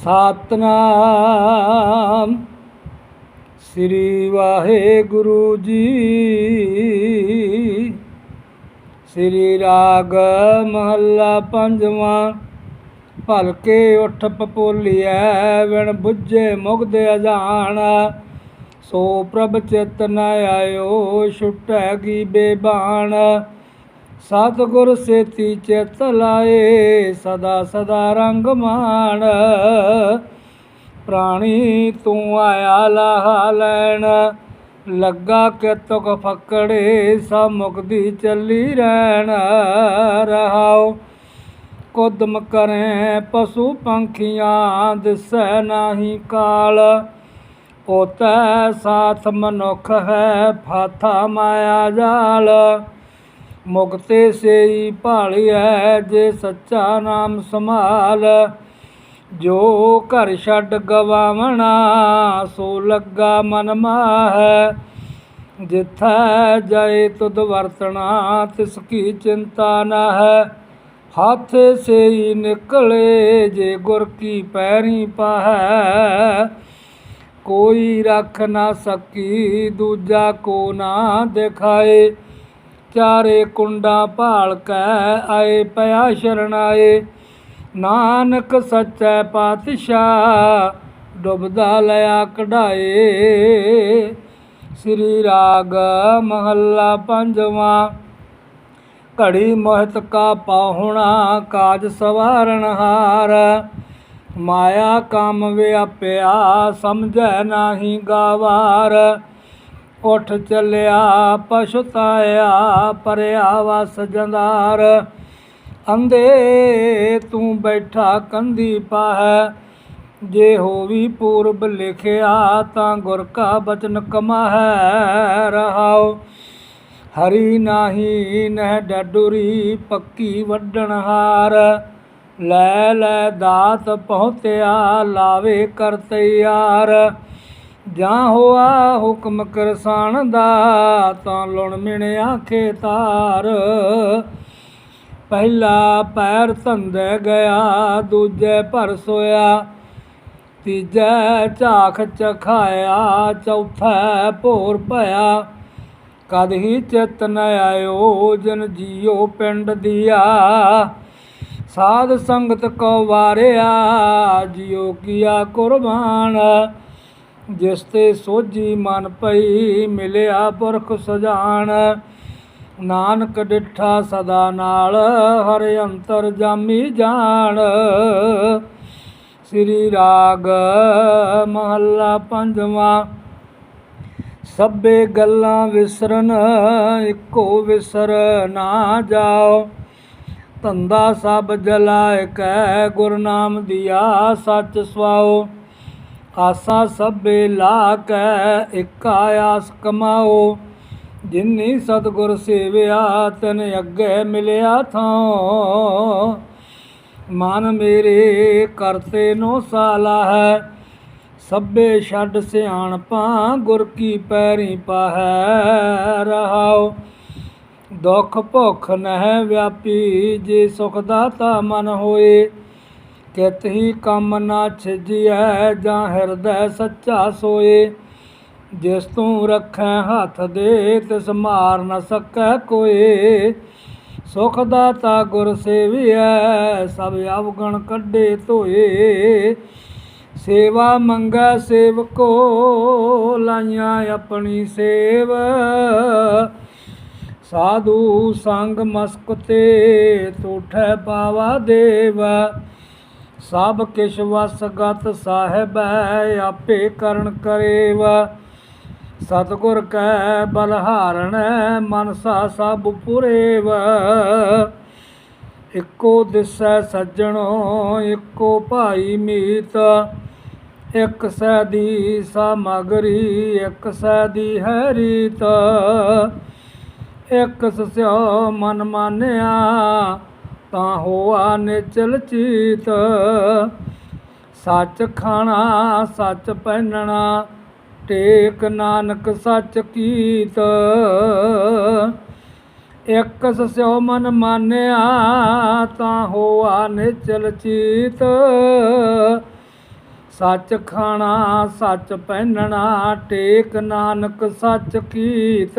ਸਤਨਾਮ। ਸ੍ਰੀ ਵਾਹਿਗੁਰੂ ਜੀ। ਸ੍ਰੀ ਰਾਗ ਮਹੱਲਾ ਪੰਜਵਾਂ। ਭਲਕੇ ਉਠ ਪਪੋਲੀਐ ਵਿਣ ਬੁੱਝੇ ਮੁਗਧ ਅਜਾਣ ਸੋ ਪ੍ਰਭ ਚਿਤ ਨ ਆਇਓ, ਛੁਟੈ ਗੀ ਬੇਬਾਨ। ਸਤਿਗੁਰ ਸੇਤੀ ਚਿਤ ਲਾਏ, ਸਦਾ ਸਦਾ ਰੰਗ ਮਾਣ। ਪ੍ਰਾਣੀ ਤੂੰ ਆਇਆ ਲਾਹਾ ਲੈਣ, ਲੱਗਾ ਕਿ ਤੁਕ ਫੱਕੜੇ ਸਭ ਮੁਕਦੀ ਚੱਲੀ ਰਹਿਣ। ਰਹਾਓ ਕੁਦਮ ਕਰੇ ਪਸ਼ੂ ਪੰਖੀਆਂ, ਦਿਸੈ ਨਾਹੀ ਕਾਲ। ਪੋਤੈ ਸਾਥ ਮਨੁੱਖ ਹੈ, ਫਾਥਾ ਮਾਇਆ ਜਾਲ। ਮੁਕਤੇ ਸੇਈ ਹੈ ਜੇ ਸੱਚਾ ਨਾਮ ਸੰਭਾਲ। ਜੋ ਘਰ ਛੱਡ ਗਵਾਵਣਾ, ਸੋ ਲੱਗਾ ਮਨ ਮਾਹੈ। ਜਿਥੈ ਜਾਏ ਤੁਧ ਵਰਤਣਾ, ਤਿਸ ਕੀ ਚਿੰਤਾ ਨ ਹੈ ਹੱਥ ਸੇਈ ਨਿਕਲੇ, ਜੇ ਗੁਰ ਕੀ ਪੈਰੀ ਪਾਹੈ। ਕੋਈ ਰੱਖ ਨਾ ਸਕੀ, ਦੂਜਾ ਕੋ ਨਾ ਦਿਖਾਏ। ਚਾਰੇ ਕੁੰਡਾ ਭਾਲ ਕੈ ਆਏ, ਪਿਆ ਸ਼ਰਣਾਏ ਨਾਨਕ ਸੱਚੈ ਪਾਤਸ਼ਾਹ, ਡੁੱਬਦਾ ਲਿਆ ਕਢਾਏ। ਸ੍ਰੀ ਰਾਗ ਮਹੱਲਾ ਪੰਜਵਾਂ, ਘੜੀ ਮੋਹਿਤ ਕਾ ਪਾਹੁਣਾ, ਕਾਜ ਸਵਾਰਨ ਹਾਰ। ਮਾਇਆ ਕੰਮ ਵਿਆਪਿਆ, ਸਮਝੈ ਨਾਹੀ ਗਾਵਾਰ। ਉਠ ਚੱਲਿਆ ਪਛਤਾਇਆ ਪਰਿਆ ਵਾ ਜੰਦਾਰ। ਅੰਦੇ ਤੂੰ ਬੈਠਾ ਕੰਦੀ ਪਾਹੈ, ਜੇ ਹੋਵੀ ਪੂਰਬ ਲਿਖਿਆ ਤਾਂ ਗੁਰ ਕਾ ਬਚਨ ਕਮਾਹੈ, ਰਹਾਉ। ਹਰੀ ਨਾਹੀ ਨਹਿ ਡਡੂਰੀ ਪੱਕੀ ਵੱਡਣ ਹਾਰ। ਲੈ ਲੈ ਦਾਤ ਪਹੁੰਤਿਆ, ਲਾਵੇ ਕਰ ਤਿਆਰ। ਜਾਂ ਹੋਆ ਹੁਕਮ ਕਰਸਾਨ ਦਾ, ਤਾਂ ਲੁਣ ਮਿਣਿਆ ਖੇਤਾਰ। ਪਹਿਲਾ ਪੈਰ ਧੰਦੇ ਗਿਆ, ਦੂਜੇ ਭਰ ਸੋਇਆ। ਤੀਜੇ ਝਾਖ ਚਖਾਇਆ, ਚੌਥਾ ਭੋਰ ਭਇਆ। ਕਦ ਹੀ ਚਿਤ ਨ ਆਇਓ, ਜਨ ਜੀਓ ਪਿੰਡ ਦੀਆ। ਸਾਧ ਸੰਗਤ ਕੋ ਵਾਰਿਆ, ਜਿਉ ਕੀਆ ਕੁਰਬਾਨ। ਜਿਸ ਤੇ ਸੋਝੀ ਮਨ ਪਈ ਮਿਲਿਆ ਪੁਰਖ ਸਜਾਨ। ਨਾਨਕ ਡਿਠਾ ਸਦਾ ਨਾਲ, ਹਰ ਅੰਤਰ ਜਾਮੀ ਜਾਣ ਸ੍ਰੀ ਰਾਗ ਮਹੱਲਾ ਪੰਜਵਾਂ, ਸਭੇ ਗੱਲਾਂ ਵਿਸਰਨ, ਇੱਕੋ ਵਿਸਰ ਨਾ ਜਾਓ। ਧੰਦਾ ਸਭ ਜਲਾਇ ਕੈ ਗੁਰਨਾਮ ਦਿਆ ਸੱਚ ਸਵਾਓ। ਆਸਾ ਸਭੇ ਲਾ ਕੈ ਇੱਕ ਆਸ ਕਮਾਓ। ਜਿਨੀ ਸਤਗੁਰ ਸੇਵਿਆ, ਤਨ ਅੱਗੇ ਮਿਲਿਆ ਥਾਂ। ਮਨ ਮੇਰੇ ਕਰਤੇ ਨੋ ਸਾਲਾ ਹੈ, ਸਭੇ ਛੱਡ ਸਿਆਣਪਾਂ, ਗੁਰ ਕੀ ਪੈਰੀ ਪਾਹੈ ਰਹਾਓ। ਦੁੱਖ ਭੁੱਖ ਨਹਿ ਵਿਆਪੀ, ਜੇ ਸੁਖ ਦਾਤਾ ਮਨ ਹੋਏ ਕਿਤ ਹੀ ਕੰਮ ਨਾ ਛਿਜੀਐ ਜਾਂ ਹਿਰਦੈ ਸੱਚਾ ਸੋਏ। ਜਿਸ ਤੂੰ ਰੱਖੈ ਹੱਥ ਦੇ, ਤਿਸ ਮਾਰ ਨ ਸਕੈ ਕੋਏ। ਸੁਖ ਦਾਤਾ ਗੁਰ ਸੇਵੀਐ, ਸਭ ਅਵਗਣ ਕੱਢੇ ਧੋਏ। ਸੇਵਾ ਮੰਗੈ ਸੇਵਕੋ, ਲਾਈਆਂ ਆਪਣੀ ਸੇਵ। ਸਾਧੂ ਸੰਗ ਮਸਕ ਤੇ ਤੋਠੈ ਪਾਵਾ ਦੇਵ। ਸਭ ਕਿਛ ਵਸ ਗਤ ਸਾਹਿਬੈ ਆਪੇ ਕਰਨ ਕਰੇਵ। ਸਤਗੁਰ ਕੈ ਬਲਹਾਰਣ, ਮਨਸਾ ਸਭ ਪੁਰੇਵ। ਇੱਕੋ ਦਿਸੈ ਸੱਜਣੋ, ਇੱਕੋ ਭਾਈ ਮੀਤ। ਇੱਕ ਸੈ ਦੀ ਸਮਗਰੀ, ਇੱਕ ਸੈ ਦੀ ਹੈ ਰੀਤ। ਇੱਕ ਸਸਿਓ ਮਨ ਮਾਨਿਆ ਤਾਂ ਹੋਆ ਨਿਚਲ ਚੀਤ। ਸੱਚ ਖਾਣਾ, ਸੱਚ ਪਹਿਨਣਾ, ਟੇਕ ਨਾਨਕ ਸੱਚ ਕੀਤ। ਇੱਕ ਸਸਿਓ ਮਨ ਮਾਨਿਆ, ਤਾਂ ਹੋਆ ਨਿਚਲ ਚੀਤ। ਸੱਚ ਖਾਣਾ, ਸੱਚ ਪਹਿਨਣਾ, ਟੇਕ ਨਾਨਕ ਸੱਚ ਕੀਤ।